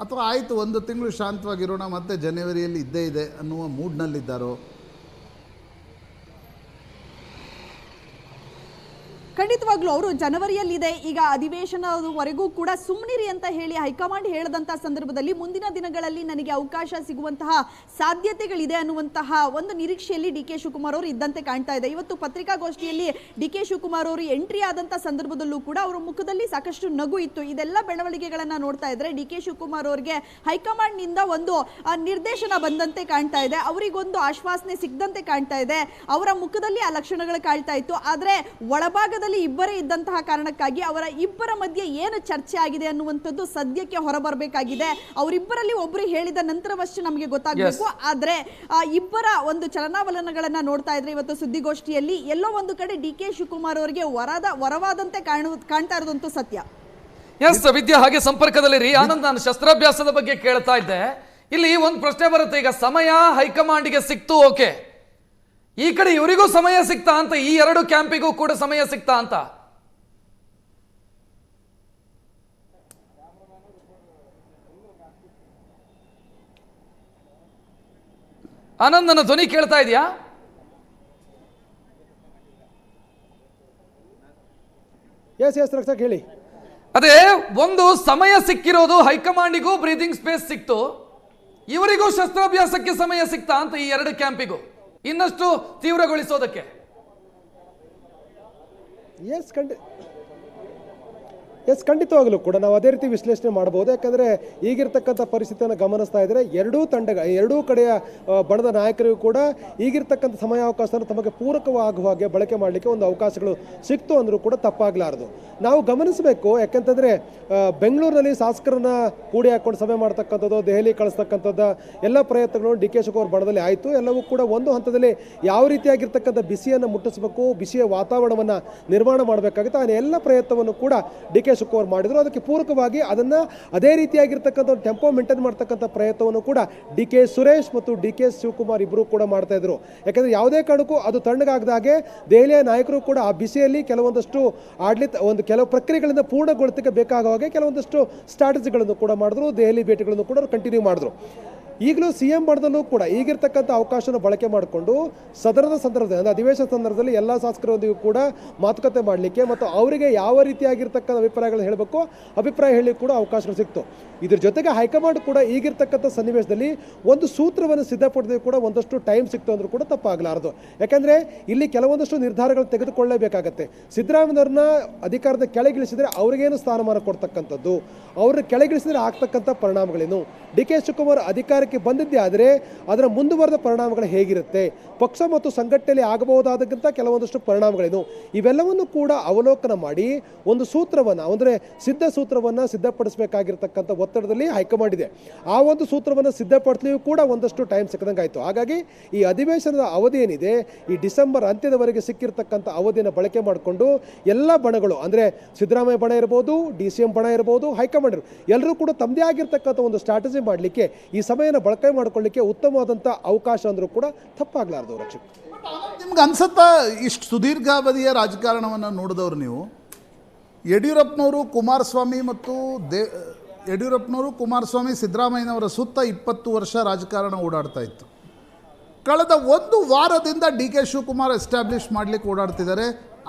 ಅಥವಾ ಆಯಿತು ಒಂದು ತಿಂಗಳು ಶಾಂತವಾಗಿರೋಣ ಮತ್ತೆ ಜನವರಿಯಲ್ಲಿ ಇದ್ದೇ ಇದೆ ಅನ್ನುವ ಮೂಡ್ನಲ್ಲಿದ್ದಾರೋ ಖಂಡಿತವಾಗ್ಲೂ ಅವರು ಜನವರಿಯಲ್ಲಿದೆ. ಈಗ ಅಧಿವೇಶನದವರೆಗೂ ಕೂಡ ಸುಮ್ಮನಿರಿ ಅಂತ ಹೇಳಿ ಹೈಕಮಾಂಡ್ ಹೇಳದಂತ ಸಂದರ್ಭದಲ್ಲಿ ಮುಂದಿನ ದಿನಗಳಲ್ಲಿ ನನಗೆ ಅವಕಾಶ ಸಿಗುವಂತಹ ಸಾಧ್ಯತೆಗಳಿದೆ ಅನ್ನುವಂತಹ ಒಂದು ನಿರೀಕ್ಷೆಯಲ್ಲಿ ಡಿ ಕೆ ಶಿವಕುಮಾರ್ ಅವರು ಇದ್ದಂತೆ ಕಾಣ್ತಾ ಇದೆ. ಇವತ್ತು ಪತ್ರಿಕಾಗೋಷ್ಠಿಯಲ್ಲಿ ಡಿ ಕೆ ಶಿವಕುಮಾರ್ ಅವರು ಎಂಟ್ರಿ ಆದಂತ ಸಂದರ್ಭದಲ್ಲೂ ಕೂಡ ಅವರ ಮುಖದಲ್ಲಿ ಸಾಕಷ್ಟು ನಗು ಇತ್ತು. ಇದೆಲ್ಲ ಬೆಳವಣಿಗೆಗಳನ್ನ ನೋಡ್ತಾ ಇದ್ರೆ ಡಿ ಕೆ ಶಿವಕುಮಾರ್ ಅವರಿಗೆ ಹೈಕಮಾಂಡ್ನಿಂದ ಒಂದು ನಿರ್ದೇಶನ ಬಂದಂತೆ ಕಾಣ್ತಾ ಇದೆ. ಅವರಿಗೊಂದು ಆಶ್ವಾಸನೆ ಸಿಗದಂತೆ ಕಾಣ್ತಾ ಇದೆ. ಅವರ ಮುಖದಲ್ಲಿ ಆ ಲಕ್ಷಣಗಳು ಕಾಣ್ತಾ ಇತ್ತು. ಆದ್ರೆ ಒಳಭಾಗದಲ್ಲಿ ಇಬ್ಬರೇ ಇದ್ದಂತಹ ಕಾರಣಕ್ಕಾಗಿ ಅವರ ಇಬ್ಬರ ಮಧ್ಯೆ ಏನು ಚರ್ಚೆ ಆಗಿದೆ ಅನ್ನುವಂಥದ್ದು ಸದ್ಯಕ್ಕೆ ಹೊರಬರಬೇಕಾಗಿದೆ. ಅವರಿಬ್ಬರಲ್ಲಿ ಒಬ್ಬರು ಹೇಳಿದ ನಂತರವಷ್ಟೇ ನಮಗೆ ಗೊತ್ತಾಗಬೇಕು. ಆದರೆ ಆ ಇಬ್ಬರ ಒಂದು ಚಲನಾವಲನಗಳನ್ನ ನೋಡ್ತಾ ಇದ್ರೆ ಇವತ್ತು ಸುದ್ದಿಗೋಷ್ಠಿಯಲ್ಲಿ ಎಲ್ಲೋ ಒಂದು ಕಡೆ ಡಿ ಕೆ ಶಿವಕುಮಾರ್ ಅವರಿಗೆ ವರದ ವರವಾದಂತೆ ಕಾಣು ಕಾಣ್ತಾ ಇರೋದಂತೂ ಸತ್ಯ. ಎಸ್ ವಿದ್ಯಾ ಹಾಗೆ ಸಂಪರ್ಕದಲ್ಲಿರಿ. ಆನಂದ್ ನಾನು ಶಸ್ತ್ರಾಭ್ಯಾಸದ ಬಗ್ಗೆ ಕೇಳ್ತಾ ಇದ್ದೆ. ಇಲ್ಲಿ ಒಂದು ಪ್ರಶ್ನೆ ಬರುತ್ತೆ. ಈಗ ಸಮಯ ಹೈಕಮಾಂಡ್ಗೆ ಸಿಕ್ತು ಓಕೆ. ಈ ಕಡೆ ಇವರಿಗೂ ಸಮಯ ಸಿಕ್ತಾ ಅಂತ ಈ ಎರಡು ಕ್ಯಾಂಪಿಗೂ ಕೂಡ ಸಮಯ ಸಿಕ್ತಾ ಅಂತ. ಆನಂದ್ ನನ್ನ ಧ್ವನಿ ಕೇಳ್ತಾ ಇದೆಯಾ? ಎಸ್ ಎಸ್ ರಕ್ಷಕ್ ಹೇಳಿ. ಅದೇ ಒಂದು ಸಮಯ ಸಿಕ್ಕಿರೋದು ಹೈಕಮಾಂಡಿಗೂ ಬ್ರೀದಿಂಗ್ ಸ್ಪೇಸ್ ಸಿಕ್ತು. ಇವರಿಗೂ ಶಸ್ತ್ರಾಭ್ಯಾಸಕ್ಕೆ ಸಮಯ ಸಿಕ್ತಾ ಅಂತ ಈ ಎರಡು ಕ್ಯಾಂಪಿಗೂ. ಇನ್ನಷ್ಟು ತೀವ್ರಗೊಳಿಸೋದಕ್ಕೆ. ಎಸ್ ಖಂಡಿ ಎಸ್ ಖಂಡಿತವಾಗಲೂ ಕೂಡ ನಾವು ಅದೇ ರೀತಿ ವಿಶ್ಲೇಷಣೆ ಮಾಡಬಹುದು. ಯಾಕಂದರೆ ಈಗಿರ್ತಕ್ಕಂಥ ಪರಿಸ್ಥಿತಿಯನ್ನು ಗಮನಿಸ್ತಾ ಇದ್ದರೆ ಎರಡೂ ತಂಡ ಎರಡೂ ಕಡೆಯ ಬಣದ ನಾಯಕರಿಗೂ ಕೂಡ ಈಗಿರ್ತಕ್ಕಂಥ ಸಮಯಾವಕಾಶವನ್ನು ತಮಗೆ ಪೂರಕವಾಗುವ ಹಾಗೆ ಬಳಕೆ ಮಾಡಲಿಕ್ಕೆ ಒಂದು ಅವಕಾಶಗಳು ಸಿಕ್ತು ಅಂದರೂ ಕೂಡ ತಪ್ಪಾಗಲಾರದು. ನಾವು ಗಮನಿಸಬೇಕು, ಯಾಕಂತಂದರೆ ಬೆಂಗಳೂರಿನಲ್ಲಿ ಶಾಸಕರನ್ನ ಕೂಡಿ ಹಾಕೊಂಡು ಸಭೆ ಮಾಡ್ತಕ್ಕಂಥದ್ದು, ದೆಹಲಿ ಕಳಿಸ್ತಕ್ಕಂಥದ್ದು, ಎಲ್ಲ ಪ್ರಯತ್ನಗಳು ಡಿ ಕೆ ಶಿವಕುಮಾರ್ ಬಣದಲ್ಲಿ ಆಯಿತು. ಎಲ್ಲವೂ ಕೂಡ ಒಂದು ಹಂತದಲ್ಲಿ ಯಾವ ರೀತಿಯಾಗಿರ್ತಕ್ಕಂಥ ಬಿಸಿಯನ್ನು ಮುಟ್ಟಿಸಬೇಕು, ಬಿಸಿಯ ವಾತಾವರಣವನ್ನು ನಿರ್ಮಾಣ ಮಾಡಬೇಕಾಗುತ್ತೆ. ಆ ಎಲ್ಲ ಪ್ರಯತ್ನವನ್ನು ಕೂಡ ಡಿ ಕೆ ಶಿವಕುಮಾರ್ ಮಾಡಿದ್ರು. ಅದಕ್ಕೆ ಪೂರಕವಾಗಿ ಅದನ್ನು ಅದೇ ರೀತಿಯಾಗಿರ್ತಕ್ಕಂಥ ಒಂದು ಟೆಂಪೋ ಮೇಂಟೈನ್ ಮಾಡ್ತಕ್ಕಂಥ ಪ್ರಯತ್ನವನ್ನು ಕೂಡ ಡಿ ಕೆ ಸುರೇಶ್ ಮತ್ತು ಡಿ ಕೆ ಶಿವಕುಮಾರ್ ಇಬ್ಬರು ಕೂಡ ಮಾಡ್ತಾ ಇದ್ರು. ಯಾಕಂದರೆ ಯಾವುದೇ ಕಾರಣಕ್ಕೂ ಅದು ತಣ್ಣಗಾಗದಾಗೆ ದೆಹಲಿಯ ನಾಯಕರು ಕೂಡ ಆ ಬಿಸಿಯಲ್ಲಿ ಕೆಲವೊಂದಷ್ಟು ಆಡಳಿತ, ಒಂದು ಕೆಲವು ಪ್ರಕ್ರಿಯೆಗಳಿಂದ ಪೂರ್ಣಗೊಳಿಸಕ್ಕೆ ಬೇಕಾಗುವ ಹಾಗೆ ಕೆಲವೊಂದಷ್ಟು ಸ್ಟ್ರಾಟಜಿಗಳನ್ನು ಕೂಡ ಮಾಡಿದ್ರು. ದೆಹಲಿ ಭೇಟಿಗಳನ್ನು ಕೂಡ ಕಂಟಿನ್ಯೂ ಮಾಡಿದ್ರು. ಈಗಲೂ ಸಿ ಎಂ ಬಡದಲ್ಲೂ ಕೂಡ ಈಗಿರ್ತಕ್ಕಂಥ ಅವಕಾಶನ ಬಳಕೆ ಮಾಡಿಕೊಂಡು ಸದನದ ಸಂದರ್ಭದಲ್ಲಿ, ಅಂದರೆ ಅಧಿವೇಶನ ಸಂದರ್ಭದಲ್ಲಿ ಎಲ್ಲ ಶಾಸಕರೊಂದಿಗೂ ಕೂಡ ಮಾತುಕತೆ ಮಾಡಲಿಕ್ಕೆ ಮತ್ತು ಅವರಿಗೆ ಯಾವ ರೀತಿಯಾಗಿರ್ತಕ್ಕಂಥ ಅಭಿಪ್ರಾಯಗಳು ಹೇಳಬೇಕು ಅಭಿಪ್ರಾಯ ಹೇಳಿ ಕೂಡ ಅವಕಾಶಗಳು ಸಿಕ್ತು. ಇದ್ರ ಜೊತೆಗೆ ಹೈಕಮಾಂಡ್ ಕೂಡ ಈಗಿರ್ತಕ್ಕಂಥ ಸನ್ನಿವೇಶದಲ್ಲಿ ಒಂದು ಸೂತ್ರವನ್ನು ಸಿದ್ಧಪಡಿಸಿ ಕೂಡ ಒಂದಷ್ಟು ಟೈಮ್ ಸಿಕ್ತು ಅಂದರೂ ಕೂಡ ತಪ್ಪಾಗಲಾರದು. ಯಾಕಂದರೆ ಇಲ್ಲಿ ಕೆಲವೊಂದಷ್ಟು ನಿರ್ಧಾರಗಳು ತೆಗೆದುಕೊಳ್ಳಲೇಬೇಕಾಗತ್ತೆ ಸಿದ್ದರಾಮಯ್ಯವ್ರನ್ನ ಅಧಿಕಾರದ ಕೆಳಗಿಳಿಸಿದರೆ ಅವ್ರಿಗೇನು ಸ್ಥಾನಮಾನ ಕೊಡ್ತಕ್ಕಂಥದ್ದು? ಅವ್ರನ್ನ ಕೆಳಗಿಳಿಸಿದರೆ ಆಗ್ತಕ್ಕಂಥ ಪರಿಣಾಮಗಳೇನು? ಡಿ ಕೆ ಶಿವಕುಮಾರ್ ಅಧಿಕಾರಕ್ಕೆ ಬಂದಿದ್ದೇ ಆದರೆ ಅದರ ಮುಂದುವರೆದ ಪರಿಣಾಮಗಳು ಹೇಗಿರುತ್ತೆ? ಪಕ್ಷ ಮತ್ತು ಸಂಘಟನೆಯಲ್ಲಿ ಆಗಬಹುದಾದಂಥ ಕೆಲವೊಂದಷ್ಟು ಪರಿಣಾಮಗಳೇನು ಇವೆಲ್ಲವನ್ನು ಕೂಡ ಅವಲೋಕನ ಮಾಡಿ ಒಂದು ಸೂತ್ರವನ್ನು, ಅಂದರೆ ಸಿದ್ಧ ಸೂತ್ರವನ್ನು ಸಿದ್ಧಪಡಿಸಬೇಕಾಗಿರ್ತಕ್ಕಂಥ ಒತ್ತಡದಲ್ಲಿ ಹೈಕಮಾಂಡ್ ಇದೆ. ಆ ಒಂದು ಸೂತ್ರವನ್ನು ಸಿದ್ಧಪಡಿಸಲಿಯೂ ಕೂಡ ಒಂದಷ್ಟು ಟೈಮ್ ಸಿಕ್ಕದಂಗೆ ಆಯಿತು. ಹಾಗಾಗಿ ಈ ಅಧಿವೇಶನದ ಅವಧಿ ಏನಿದೆ, ಈ ಡಿಸೆಂಬರ್ ಅಂತ್ಯದವರೆಗೆ ಸಿಕ್ಕಿರ್ತಕ್ಕಂಥ ಅವಧಿಯನ್ನು ಬಳಕೆ ಮಾಡಿಕೊಂಡು ಎಲ್ಲ ಬಣಗಳು, ಅಂದರೆ ಸಿದ್ದರಾಮಯ್ಯ ಬಣ ಇರ್ಬೋದು, ಡಿ ಸಿ ಎಂ ಬಣ ಇರ್ಬೋದು, ಹೈಕಮಾಂಡ್ ಎಲ್ಲರೂ ಕೂಡ ತಮ್ಮದೇ ಆಗಿರ್ತಕ್ಕಂಥ ಒಂದು ಸ್ಟ್ರಾಟಜಿ ಮಾಡಲಿಕ್ಕೆ ಈ ಸಮಯನ ಬಳಕೆ ಮಾಡಿಕೊಳ್ಳಿಕ್ಕೆ ಉತ್ತಮವಾದಂಥ ಅವಕಾಶ ಅಂದರೂ ಕೂಡ ತಪ್ಪಾಗಲಾರ್ದು ರಕ್ಷಕ್. ನಿಮ್ಗೆ ಅನ್ಸುತ್ತಾ ಇಷ್ಟು ಸುದೀರ್ಘಾವಧಿಯ ರಾಜಕಾರಣವನ್ನು ನೋಡಿದವರು ನೀವು? ಯಡಿಯೂರಪ್ಪನವರು ಕುಮಾರಸ್ವಾಮಿ ಮತ್ತು ದೇ, ಯಡಿಯೂರಪ್ಪನವರು ಕುಮಾರಸ್ವಾಮಿ ಸಿದ್ದರಾಮಯ್ಯನವರ ಸುತ್ತ ಇಪ್ಪತ್ತು ವರ್ಷ ರಾಜಕಾರಣ ಓಡಾಡ್ತಾ ಇತ್ತು. ಕಳೆದ ಒಂದು ವಾರದಿಂದ ಡಿ ಕೆ ಶಿವಕುಮಾರ್ ಎಸ್ಟಾಬ್ಲಿಷ್ ಮಾಡಲಿಕ್ಕೆ ಓಡಾಡ್ತಿದ್ದಾರೆ.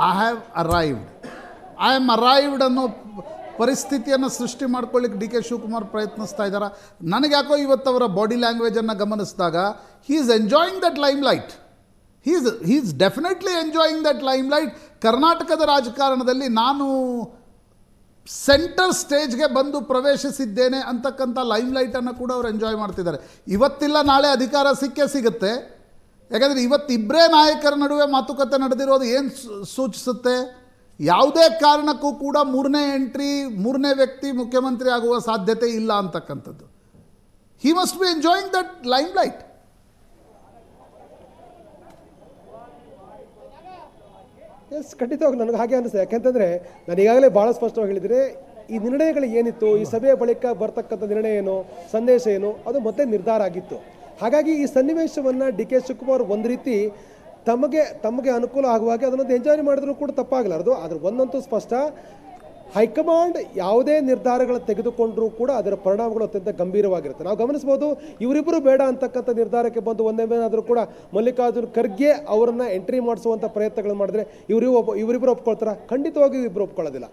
I have arrived I am arrived ಅನ್ನೋ ಪರಿಸ್ಥಿತಿಯನ್ನು ಸೃಷ್ಟಿ ಮಾಡ್ಕೊಳ್ಳಿಕ್ಕೆ ಡಿ ಕೆ ಶಿವಕುಮಾರ್ ಪ್ರಯತ್ನಿಸ್ತಾ ಇದ್ದಾರೆ ನನಗೆ ಯಾಕೋ ಇವತ್ತು ಅವರ ಬಾಡಿ ಲ್ಯಾಂಗ್ವೇಜನ್ನು ಗಮನಿಸಿದಾಗ he is enjoying that limelight he's he's definitely enjoying that limelight ಕರ್ನಾಟಕದ ರಾಜಕಾರಣದಲ್ಲಿ ನಾನು ಸೆಂಟರ್ ಸ್ಟೇಜ್ಗೆ ಬಂದು ಪ್ರವೇಶಿಸಿದ್ದೇನೆ ಅಂತಕ್ಕಂಥ ಲೈಮ್ ಲೈಟನ್ನು ಕೂಡ ಅವ್ರು ಎಂಜಾಯ್ ಮಾಡ್ತಿದ್ದಾರೆ. ಇವತ್ತಿಲ್ಲ, ನಾಳೆ ಅಧಿಕಾರ ಸಿಕ್ಕೇ ಸಿಗುತ್ತೆ. ಯಾಕಂದರೆ ಇವತ್ತಿಬ್ಬರೇ ನಾಯಕರ ನಡುವೆ ಮಾತುಕತೆ ನಡೆದಿರೋದು ಏನು ಸೂಚಿಸುತ್ತೆ? ಯಾವುದೇ ಕಾರಣಕ್ಕೂ ಕೂಡ ಮೂರನೇ ಎಂಟ್ರಿ, ಮೂರನೇ ವ್ಯಕ್ತಿ ಮುಖ್ಯಮಂತ್ರಿ ಆಗುವ ಸಾಧ್ಯತೆ ಇಲ್ಲ ಅಂತಕ್ಕಂಥದ್ದು. He must be enjoying that limelight yes ಖಂಡಿತವಾಗಿ ನನಗೆ ಹಾಗೆ ಅನಿಸ್ತದೆ ಯಾಕೆಂತಂದರೆ ನಾನು ಈಗಾಗಲೇ ಭಾಳ ಸ್ಪಷ್ಟವಾಗಿ ಹೇಳಿದರೆ, ಈ ನಿರ್ಣಯಗಳು ಏನಿತ್ತು, ಈ ಸಭೆಯ ಬಳಿಕ ಬರ್ತಕ್ಕಂಥ ನಿರ್ಣಯ ಏನು, ಸಂದೇಶ ಏನು, ಅದು ಮತ್ತೆ ನಿರ್ಧಾರ ಆಗಿತ್ತು. ಹಾಗಾಗಿ ಈ ಸನ್ನಿವೇಶವನ್ನು ಡಿ ಕೆ ಶಿವಕುಮಾರ್ ಒಂದು ರೀತಿ ತಮಗೆ ತಮಗೆ ಅನುಕೂಲ ಆಗುವ ಹಾಗೆ ಅದನ್ನೊಂದು ಎಂಜಾಯ್ ಮಾಡಿದ್ರು ಕೂಡ ತಪ್ಪಾಗಲಾರದು. ಆದರೆ ಒಂದಂತೂ ಸ್ಪಷ್ಟ, ಹೈಕಮಾಂಡ್ ಯಾವುದೇ ನಿರ್ಧಾರಗಳು ತೆಗೆದುಕೊಂಡರೂ ಕೂಡ ಅದರ ಪರಿಣಾಮಗಳು ಅತ್ಯಂತ ಗಂಭೀರವಾಗಿರುತ್ತೆ. ನಾವು ಗಮನಿಸ್ಬೋದು ಇವರಿಬ್ಬರು ಬೇಡ ಅಂತಕ್ಕಂಥ ನಿರ್ಧಾರಕ್ಕೆ ಬಂದು ಒಂದೇನಾದರೂ ಕೂಡ ಮಲ್ಲಿಕಾರ್ಜುನ್ ಖರ್ಗೆ ಅವರನ್ನು ಎಂಟ್ರಿ ಮಾಡಿಸುವಂಥ ಪ್ರಯತ್ನಗಳು ಮಾಡಿದ್ರೆ ಇವರು ಒಬ್ಬ, ಇವರಿಬ್ಬರು ಒಪ್ಕೊಳ್ತಾರೆ? ಖಂಡಿತವಾಗಿಯೂ ಇಬ್ಬರು ಒಪ್ಕೊಳ್ಳೋದಿಲ್ಲ.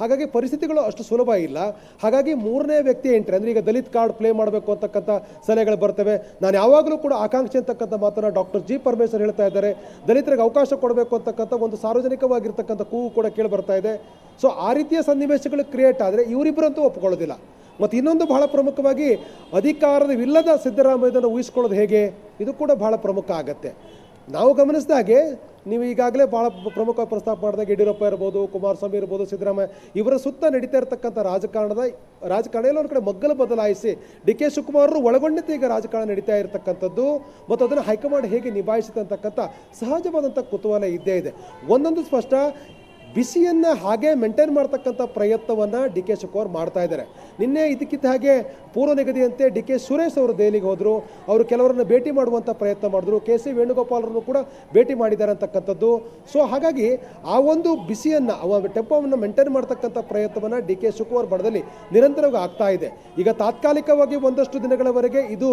ಹಾಗಾಗಿ ಪರಿಸ್ಥಿತಿಗಳು ಅಷ್ಟು ಸುಲಭ ಇಲ್ಲ. ಹಾಗಾಗಿ ಮೂರನೇ ವ್ಯಕ್ತಿ ಎಂಟ್ರಿ, ಅಂದರೆ ಈಗ ದಲಿತ್ ಕಾರ್ಡ್ ಪ್ಲೇ ಮಾಡಬೇಕು ಅಂತಕ್ಕಂಥ ಸಲಹೆಗಳು ಬರ್ತವೆ. ನಾನು ಯಾವಾಗಲೂ ಕೂಡ ಆಕಾಂಕ್ಷೆ ಅಂತಕ್ಕಂಥ ಮಾತನ್ನು ಡಾಕ್ಟರ್ ಜಿ ಪರಮೇಶ್ವರ್ ಹೇಳ್ತಾ ಇದ್ದಾರೆ. ದಲಿತರಿಗೆ ಅವಕಾಶ ಕೊಡಬೇಕು ಅಂತಕ್ಕಂಥ ಒಂದು ಸಾರ್ವಜನಿಕವಾಗಿರ್ತಕ್ಕಂಥ ಕೂಗು ಕೂಡ ಕೇಳಿ ಬರ್ತಾ ಇದೆ. ಸೊ ಆ ರೀತಿಯ ಸನ್ನಿವೇಶಗಳು ಕ್ರಿಯೇಟ್ ಆದರೆ ಇವರಿಬ್ಬರಂತೂ ಒಪ್ಪಿಕೊಳ್ಳೋದಿಲ್ಲ ಮತ್ತು ಇನ್ನೊಂದು ಬಹಳ ಪ್ರಮುಖವಾಗಿ ಅಧಿಕಾರವಿಲ್ಲದ ಸಿದ್ದರಾಮಯ್ಯನ ಊಹಿಸ್ಕೊಳ್ಳೋದು ಹೇಗೆ? ಇದು ಕೂಡ ಬಹಳ ಪ್ರಮುಖ ಆಗತ್ತೆ. ನಾವು ಗಮನಿಸಿದಾಗೆ ನೀವು ಈಗಾಗಲೇ ಭಾಳ ಪ್ರಮುಖ ಪ್ರಸ್ತಾಪ ಮಾಡಿದಾಗ ಯಡಿಯೂರಪ್ಪ ಇರ್ಬೋದು, ಕುಮಾರಸ್ವಾಮಿ ಇರ್ಬೋದು, ಸಿದ್ದರಾಮಯ್ಯ, ಇವರ ಸುತ್ತ ನಡೀತಾ ಇರತಕ್ಕಂಥ ರಾಜಕಾರಣದ ರಾಜಕಾರಣ ಒಂದು ಕಡೆ ಮಗ್ಗಲು ಬದಲಾಯಿಸಿ ಡಿ ಕೆ ಶಿವಕುಮಾರರು ಒಳಗೊಂಡಂತೆ ಈಗ ರಾಜಕಾರಣ ನಡೀತಾ ಇರತಕ್ಕಂಥದ್ದು ಮತ್ತು ಅದನ್ನು ಹೈಕಮಾಂಡ್ ಹೇಗೆ ನಿಭಾಯಿಸಿದೆ ಅಂತಕ್ಕಂಥ ಸಹಜವಾದಂಥ ಕುತೂಹಲ ಇದ್ದೇ ಇದೆ. ಒಂದೊಂದು ಸ್ಪಷ್ಟ, ಬಿಸಿಯನ್ನು ಹಾಗೆ ಮೇಂಟೈನ್ ಮಾಡ್ತಕ್ಕಂಥ ಪ್ರಯತ್ನವನ್ನು ಡಿ ಕೆ ಶಿವಕುಮಾರ್ ಮಾಡ್ತಾ ಇದ್ದಾರೆ. ನಿನ್ನೆ ಇದಕ್ಕಿಂತ ಹಾಗೆ ಪೂರ್ವ ನಿಗದಿಯಂತೆ ಡಿ ಕೆ ಸುರೇಶ್ ಅವರು ದೆಹಲಿಗೆ ಹೋದರು. ಅವರು ಕೆಲವರನ್ನು ಭೇಟಿ ಮಾಡುವಂಥ ಪ್ರಯತ್ನ ಮಾಡಿದ್ರು. ಕೆ ಸಿ ವೇಣುಗೋಪಾಲರನ್ನು ಕೂಡ ಭೇಟಿ ಮಾಡಿದ್ದಾರೆ ಅಂತಕ್ಕಂಥದ್ದು. ಸೊ ಹಾಗಾಗಿ ಆ ಒಂದು ಬಿಸಿಯನ್ನು ಅವ ಟೆಂಪೋವನ್ನು ಮೇಂಟೈನ್ ಮಾಡ್ತಕ್ಕಂಥ ಪ್ರಯತ್ನವನ್ನು ಡಿ ಕೆ ಶಿವಕುಮಾರ್ ಬಡದಲ್ಲಿ ನಿರಂತರವಾಗಿ ಆಗ್ತಾ ಇದೆ. ಈಗ ತಾತ್ಕಾಲಿಕವಾಗಿ ಒಂದಷ್ಟು ದಿನಗಳವರೆಗೆ ಇದು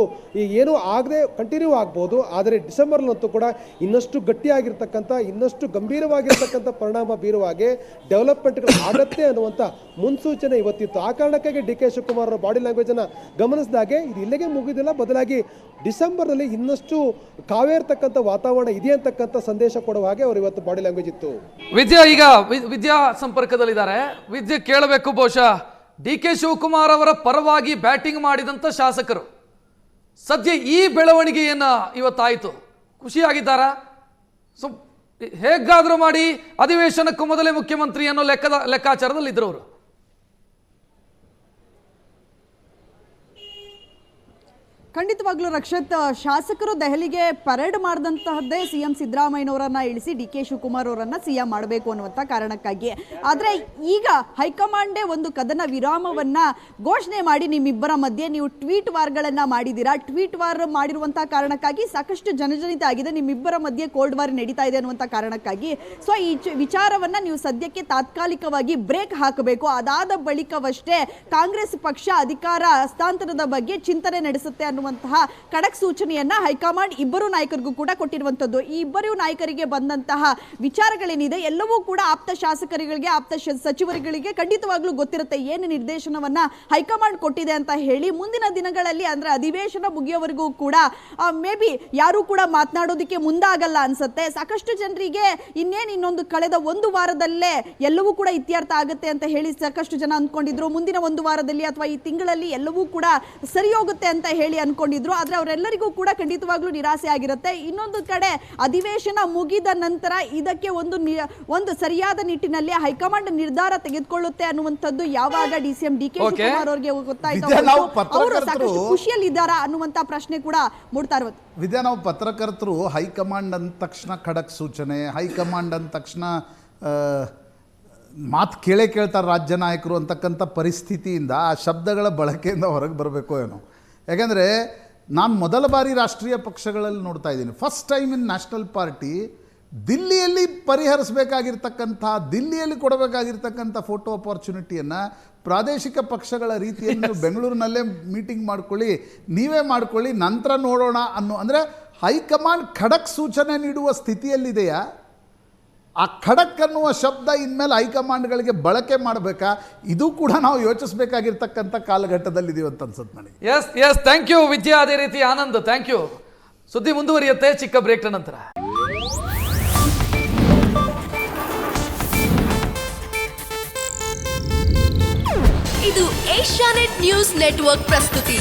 ಏನೂ ಆಗದೆ ಕಂಟಿನ್ಯೂ ಆಗ್ಬೋದು. ಆದರೆ ಡಿಸೆಂಬರ್ನಂತೂ ಕೂಡ ಇನ್ನಷ್ಟು ಗಟ್ಟಿಯಾಗಿರ್ತಕ್ಕಂಥ, ಇನ್ನಷ್ಟು ಗಂಭೀರವಾಗಿರ್ತಕ್ಕಂಥ ಪರಿಣಾಮ ಬೀರುವ ಹಾಗೆ ಡೆವಲಪ್ಮೆಂಟ್ಗಳು ಆಗತ್ತೆ ಅನ್ನುವಂಥ ಮುನ್ಸೂಚನೆ ಇವತ್ತಿತ್ತು. ಆ ಕಾರಣಕ್ಕಾಗಿ ಡಿ ಕೆ ಶಿವಕುಮಾರ್ ಅವರ ಬಾಡಿ ಲ್ಯಾಂಗ್ವೇಜನ್ನು ಗಮನಿಸಿದಾಗೆ ಇದು ಇಲ್ಲಿಗೆ ಮುಗಿದಿಲ್ಲ. ಬದಲಾಗಿ ಡಿಸೆಂಬರ್ನಲ್ಲಿ ಇನ್ನಷ್ಟು ಕಾವೇ ಇರ್ತಕ್ಕಂಥ ವಾತಾವರಣ ಇದೆ ಅಂತಕ್ಕಂಥ ಸಂದೇಶ ಕೊಡುವ ಹಾಗೆ ಅವರು ಇವತ್ತು ಬಾಡಿ ಲ್ಯಾಂಗ್ವೇಜ್ ಇತ್ತು. ವಿದ್ಯಾ, ಈಗ ವಿದ್ಯಾ ಸಂಪರ್ಕದಲ್ಲಿದ್ದಾರೆ. ವಿದ್ಯೆ ಕೇಳಬೇಕು ಬಹುಶಃ. ಡಿ ಕೆ ಶಿವಕುಮಾರ್ ಅವರ ಪರವಾಗಿ ಬ್ಯಾಟಿಂಗ್ ಮಾಡಿದಂಥ ಶಾಸಕರು. ಸದ್ಯ ಈ ಬೆಳವಣಿಗೆಯನ್ನ ಇವತ್ತಾಯಿತು. ಖುಷಿಯಾಗಿದ್ದಾರಾ? ಸೊ ಹೇಗಾದ್ರೂ ಮಾಡಿ, ಅಧಿವೇಶನಕ್ಕೂ ಮೊದಲೇ ಮುಖ್ಯಮಂತ್ರಿ ಅನ್ನೋ ಲೆಕ್ಕದ ಲೆಕ್ಕಾಚಾರದಲ್ಲಿ ಇದ್ರು ಅವರು ಖಂಡಿತವಾಗ್ಲೂ ರಕ್ಷತ್ ಶಾಸಕರು ದೆಹಲಿಗೆ ಪರೇಡ್ ಮಾಡಿದಂತಹದ್ದೇ ಸಿ ಎಂ ಸಿದ್ದರಾಮಯ್ಯನವರನ್ನ ಇಳಿಸಿ ಡಿ ಕೆ ಶಿವಕುಮಾರ್ ಅವರನ್ನ ಸಿ ಎಂ ಮಾಡಬೇಕು ಅನ್ನುವಂಥ ಕಾರಣಕ್ಕಾಗಿ. ಆದರೆ ಈಗ ಹೈಕಮಾಂಡೇ ಒಂದು ಕದನ ವಿರಾಮವನ್ನ ಘೋಷಣೆ ಮಾಡಿ ನಿಮ್ಮಿಬ್ಬರ ಮಧ್ಯೆ ನೀವು ಟ್ವೀಟ್ ವಾರ್ಗಳನ್ನ ಮಾಡಿದ್ದೀರಾ? ಟ್ವೀಟ್ ವಾರ್ ಮಾಡಿರುವಂತಹ ಕಾರಣಕ್ಕಾಗಿ ಸಾಕಷ್ಟು ಜನಜನಿತ ಆಗಿದೆ. ನಿಮ್ಮಿಬ್ಬರ ಮಧ್ಯೆ ಕೋಲ್ಡ್ ವಾರ್ ನಡೀತಾ ಇದೆ ಅನ್ನುವಂಥ ಕಾರಣಕ್ಕಾಗಿ. ಸೊ ಈ ವಿಚಾರವನ್ನ ನೀವು ಸದ್ಯಕ್ಕೆ ತಾತ್ಕಾಲಿಕವಾಗಿ ಬ್ರೇಕ್ ಹಾಕಬೇಕು. ಅದಾದ ಬಳಿಕವಷ್ಟೇ ಕಾಂಗ್ರೆಸ್ ಪಕ್ಷ ಅಧಿಕಾರ ಹಸ್ತಾಂತರದ ಬಗ್ಗೆ ಚಿಂತನೆ ನಡೆಸುತ್ತೆ ಅನ್ನುವಂತಹ ಖಡಕ್ ಸೂಚನೆಯನ್ನ ಹೈಕಮಾಂಡ್ ಇಬ್ಬರು ನಾಯಕರಿಗೂ ಕೂಡ ಕೊಟ್ಟಿರುವಂತದ್ದು ಈ ಇಬ್ಬರು ನಾಯಕರಿಗೆ ಬಂದಂತಹ ವಿಚಾರಗಳೇನಿದೆ, ಎಲ್ಲವೂ ಕೂಡ ಆಪ್ತ ಶಾಸಕರುಗಳಿಗೆ, ಆಪ್ತ ಸಚಿವರುಗಳಿಗೆ ಖಂಡಿತವಾಗ್ಲೂ ಗೊತ್ತಿರುತ್ತೆ. ಏನು ನಿರ್ದೇಶನವನ್ನ ಹೈಕಮಾಂಡ್ ಕೊಟ್ಟಿದೆ ಅಂತ ಹೇಳಿ ಮುಂದಿನ ದಿನಗಳಲ್ಲಿ ಅಂದ್ರೆ ಅಧಿವೇಶನ ಮುಗಿಯೋವರೆಗೂ ಕೂಡ ಮೇ ಬಿ ಯಾರು ಕೂಡ ಮಾತನಾಡೋದಕ್ಕೆ ಮುಂದಾಗಲ್ಲ ಅನ್ಸುತ್ತೆ. ಸಾಕಷ್ಟು ಜನರಿಗೆ ಇನ್ನೇನು ಇನ್ನೊಂದು ಕಳೆದ ಒಂದು ವಾರದಲ್ಲೇ ಎಲ್ಲವೂ ಕೂಡ ಇತ್ಯರ್ಥ ಆಗುತ್ತೆ ಅಂತ ಹೇಳಿ ಸಾಕಷ್ಟು ಜನ ಅಂದ್ಕೊಂಡಿದ್ರು. ಮುಂದಿನ ಒಂದು ವಾರದಲ್ಲಿ ಅಥವಾ ಈ ತಿಂಗಳಲ್ಲಿ ಎಲ್ಲವೂ ಕೂಡ ಸರಿ ಹೋಗುತ್ತೆ ಅಂತ ಹೇಳಿ ಅನ್ಕೊಂಡಿದ್ರು. ಆದ್ರೆ ಅವರೆಲ್ಲರಿಗೂ ಕೂಡ ಖಂಡಿತವಾಗ್ಲೂ ನಿರಾಸೆ ಆಗಿರುತ್ತೆ. ಇನ್ನೊಂದು ಕಡೆ ಅಧಿವೇಶನ ಮುಗಿದ ನಂತರ ಇದಕ್ಕೆ ಒಂದು ಒಂದು ಸರಿಯಾದ ನಿಟ್ಟಿನಲ್ಲಿ ಹೈಕಮಾಂಡ್ ನಿರ್ಧಾರ ತೆಗೆದುಕೊಳ್ಳುತ್ತೆ ಅನ್ನುವಂಥದ್ದು ಯಾವಾಗ D C M D K. Shivakumar ಅವರಿಗೆ ಗೊತ್ತಾಯ್ತು ಅನ್ನುವಂತ ಪ್ರಶ್ನೆ ಕೂಡ ಮೂಡ್ತಾ ಇರೋದು. ವಿದ್ಯಾ ನಾವು ಪತ್ರಕರ್ತರು ಹೈಕಮಾಂಡ್ ಅಂದ ತಕ್ಷಣ ಖಡಕ್ ಸೂಚನೆ ಹೈಕಮಾಂಡ್ ಅಂದ ತಕ್ಷಣ ಮಾತು ಕೇಳೇ ಕೇಳ್ತಾರೆ ರಾಜ್ಯ ನಾಯಕರು ಅಂತಕ್ಕಂಥ ಪರಿಸ್ಥಿತಿಯಿಂದ ಆ ಶಬ್ದಗಳ ಬಳಕೆಯಿಂದ ಹೊರಗೆ ಬರಬೇಕು ಏನೋ. ಯಾಕೆಂದರೆ ನಾನು ಮೊದಲ ಬಾರಿ ರಾಷ್ಟ್ರೀಯ ಪಕ್ಷಗಳಲ್ಲಿ ನೋಡ್ತಾ ಇದ್ದೀನಿ. First time in national party ದಿಲ್ಲಿಯಲ್ಲಿ ಪರಿಹರಿಸಬೇಕಾಗಿರ್ತಕ್ಕಂಥ ದಿಲ್ಲಿಯಲ್ಲಿ ಕೊಡಬೇಕಾಗಿರ್ತಕ್ಕಂಥ ಫೋಟೋ ಅಪಾರ್ಚುನಿಟಿಯನ್ನು ಪ್ರಾದೇಶಿಕ ಪಕ್ಷಗಳ ರೀತಿಯನ್ನು ಬೆಂಗಳೂರಿನಲ್ಲೇ ಮೀಟಿಂಗ್ ಮಾಡ್ಕೊಳ್ಳಿ ನೀವೇ ಮಾಡ್ಕೊಳ್ಳಿ ನಂತರ ನೋಡೋಣ ಅನ್ನೋ ಅಂದರೆ ಹೈಕಮಾಂಡ್ ಖಡಕ್ ಸೂಚನೆ ನೀಡುವ ಸ್ಥಿತಿಯಲ್ಲಿದೆಯಾ? ಆ ಖಡಕ್ ಅನ್ನುವ ಶಬ್ದ ಇನ್ಮೇಲೆ ಹೈಕಮಾಂಡ್ಗಳಿಗೆ ಬಳಕೆ ಮಾಡಬೇಕಾ? ಇದು ಕೂಡ ನಾವು ಯೋಚಿಸಬೇಕಾಗಿರ್ತಕ್ಕಂಥ ಕಾಲಘಟ್ಟದಲ್ಲಿದ್ದೀವಿ ಅಂತ ಅನ್ಸುತ್ತೆ ನನಗೆ. Yes yes thank you Vidya ಅದೇ ರೀತಿ ಆನಂದ್ ಥ್ಯಾಂಕ್ ಯು ಸುದ್ದಿ ಮುಂದುವರಿಯುತ್ತೆ ಚಿಕ್ಕ ಬ್ರೇಕ್ ನಂತರ. ಇದು ಏಷ್ಯಾನೆಟ್ ನ್ಯೂಸ್ ನೆಟ್ವರ್ಕ್ ಪ್ರಸ್ತುತಿ.